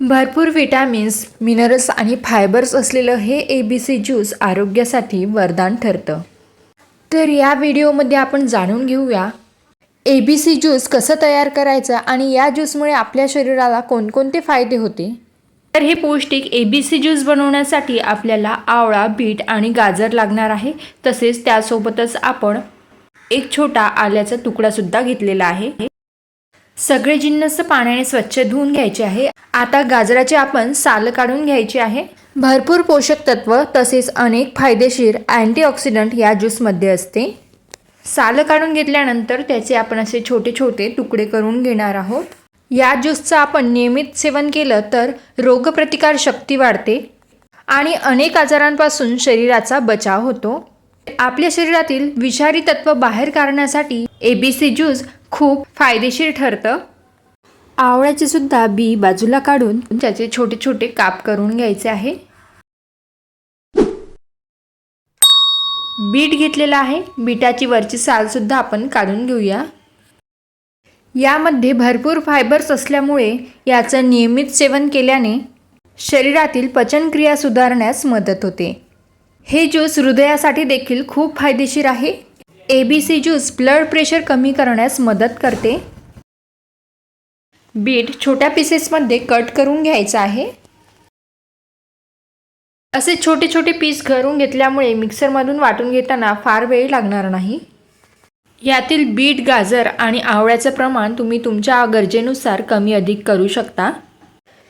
भरपूर vitamins minerals आणि fibres असलेलं हे ए बी सी ज्यूस आरोग्यासाठी वरदान ठरतं. तर या व्हिडिओमध्ये आपण जाणून घेऊया ए बी सी ज्यूस कसं तयार करायचं आणि या ज्यूसमुळे आपल्या शरीराला कोणकोणते फायदे होते? तर हे पौष्टिक ए बी सी ज्यूस बनवण्यासाठी आपल्याला आवळा बीट आणि गाजर लागणार आहे. तसेच त्यासोबतच आपण एक छोटा आल्याचा तुकडासुद्धा घेतलेला आहे. सगळे जिन्नस पाण्याने स्वच्छ धुवून घ्यायचे आहे. आता गाजराचे आपण साल काढून घ्यायचे आहे. भरपूर पोषक तत्व तसेच अनेक फायदेशीर अँटीऑक्सिडंट या ज्यूसमध्ये असते. साल काढून घेतल्यानंतर त्याचे आपण असे छोटे छोटे तुकडे करून घेणार आहोत. या ज्यूसचं आपण नियमित सेवन केलं तर रोगप्रतिकार शक्ती वाढते आणि अनेक आजारांपासून शरीराचा बचाव होतो. आपल्या शरीरातील विषारी तत्व बाहेर काढण्यासाठी ए बी सी ज्यूस खूप फायदेशीर ठरतं. आवळ्याचे सुद्धा बी बाजूला काढून त्याचे छोटे छोटे काप करून घ्यायचे आहे. बीट घेतलेला आहे. बीटाची वरची साल सुद्धा आपण काढून घेऊया. यामध्ये भरपूर फायबर्स असल्यामुळे याचं नियमित सेवन केल्याने शरीरातील पचनक्रिया सुधारण्यास मदत होते. हे ज्यूस हृदयासाठी देखील खूप फायदेशीर आहे. A B C juice blood pressure कमी करण्यास मदत करते. बीट छोट्या पीसेसमध्ये कट करून घ्यायचं आहे. असे छोटे छोटे पीस करून घेतल्यामुळे मिक्सरमधून वाटून घेताना फार वेळ लागणार नाही. यातील बीट गाजर आणि आवळ्याचं प्रमाण तुम्ही तुमच्या गरजेनुसार कमी अधिक करू शकता.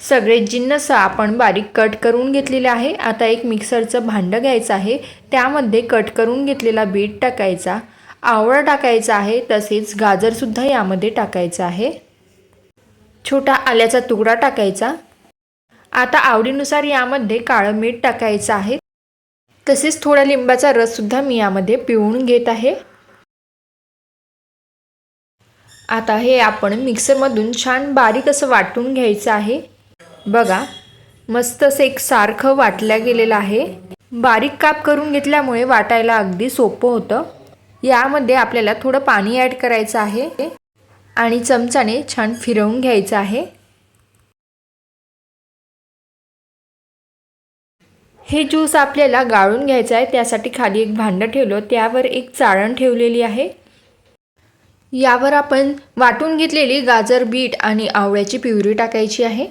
सगळे जिन्नस आपण बारीक कट करून घेतलेले आहे. आता एक मिक्सरचं भांडं घ्यायचं आहे. त्यामध्ये कट करून घेतलेला बीट टाकायचा. आवळा टाकायचा आहे. तसेच गाजरसुद्धा यामध्ये टाकायचं आहे. छोटा आल्याचा तुकडा टाकायचा. आता आवडीनुसार यामध्ये काळं मीठ टाकायचं आहे. तसेच थोडा लिंबाचा रससुद्धा मी यामध्ये पिळून घेत आहे. आता हे आपण मिक्सरमधून छान बारीक असं वाटून घ्यायचं आहे. बघा मस्त असं एक सारखं वाटल्या गेलेलं आहे. बारीक काप करून घेतल्यामुळे वाटायला अगदी सोपं होतं. यामध्ये आपल्याला थोडं पाणी ॲड करायचं आहे आणि चमचाने छान फिरवून घ्यायचं आहे. हे ज्यूस आपल्याला गाळून घ्यायचं आहे. त्यासाठी खाली एक भांडं ठेवलं. त्यावर एक चाळण ठेवलेली आहे. यावर आपण वाटून घेतलेली गाजर बीट आणि आवळ्याची पिवरी टाकायची आहे.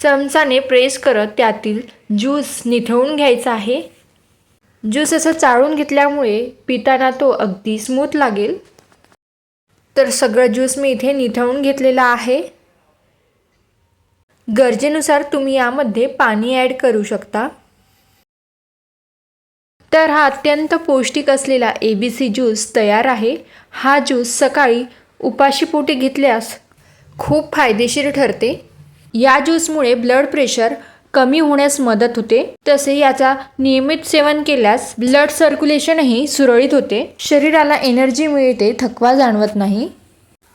चमचाने प्रेस करत त्यातील ज्यूस निथळून घ्यायचा आहे. ज्यूस असं चाळून घेतल्यामुळे पिताना तो अगदी स्मूथ लागेल. तर सगळं ज्यूस मी इथे निथळून घेतलेला आहे. गरजेनुसार तुम्ही यामध्ये पाणी ॲड करू शकता. तर हा अत्यंत पौष्टिक असलेला ए बी सी ज्यूस तयार आहे. हा ज्यूस सकाळी उपाशीपोटी घेतल्यास खूप फायदेशीर ठरते. या ज्यूसमुळे ब्लड प्रेशर कमी होण्यास मदत होते. तसे याचा नियमित सेवन केल्यास ब्लड सर्क्युलेशनही सुरळीत होते. शरीराला एनर्जी मिळते थकवा जाणवत नाही.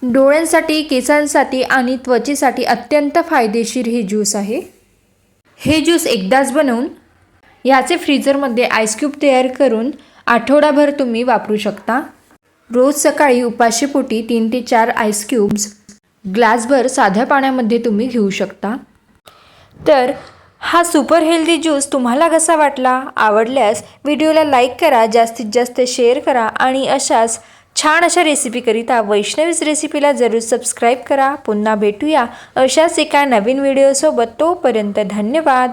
डोळ्यांसाठी केसांसाठी आणि त्वचेसाठी अत्यंत फायदेशीर हे ज्यूस आहे. हे ज्यूस एकदाच बनवून याचे फ्रीजरमध्ये आईस्क्यूब तयार करून आठवडाभर तुम्ही वापरू शकता. रोज सकाळी उपाशीपोटी तीन ते चार आईस्क्यूब्स ग्लासभर साध्या पाण्यामध्ये तुम्ही घेऊ शकता. तर हा सुपर हेल्दी ज्यूस तुम्हाला कसा वाटला? आवडल्यास व्हिडिओला लाईक करा जास्तीत जास्त शेअर करा आणि अशाच छान अशा रेसिपीकरिता वैष्णवीज रेसिपीला जरूर सबस्क्राईब करा. पुन्हा भेटूया अशाच एका नवीन व्हिडिओसोबत तोपर्यंत धन्यवाद.